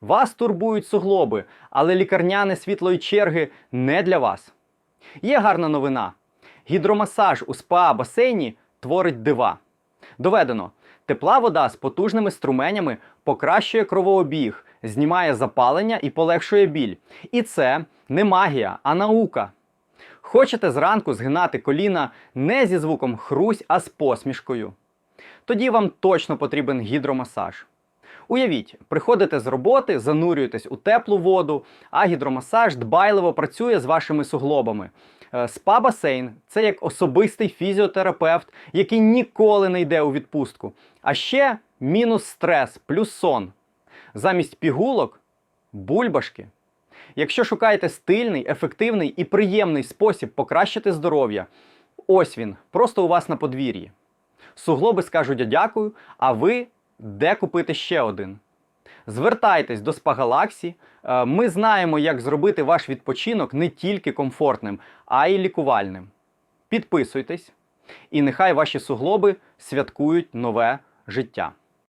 Вас турбують суглоби, але лікарняне світлої черги не для вас. Є гарна новина. Гідромасаж у спа-басейні творить дива. Доведено, тепла вода з потужними струменями покращує кровообіг, знімає запалення і полегшує біль. І це не магія, а наука. Хочете зранку згинати коліна не зі звуком хрусь, а з посмішкою. Тоді вам точно потрібен гідромасаж. Уявіть, приходите з роботи, занурюєтесь у теплу воду, а гідромасаж дбайливо працює з вашими суглобами. Е, Спа-басейн це як особистий фізіотерапевт, який ніколи не йде у відпустку. А ще мінус стрес, плюс сон. Замість пігулок бульбашки. Якщо шукаєте стильний, ефективний і приємний спосіб покращити здоров'я, ось він, просто у вас на подвір'ї. Суглоби скажуть дякую, а ви де купити ще один. Звертайтесь до Спагалаксі. Е, Ми знаємо, як зробити ваш відпочинок не тільки комфортним, а й лікувальним. Підписуйтесь, і нехай ваші суглоби святкують нове життя.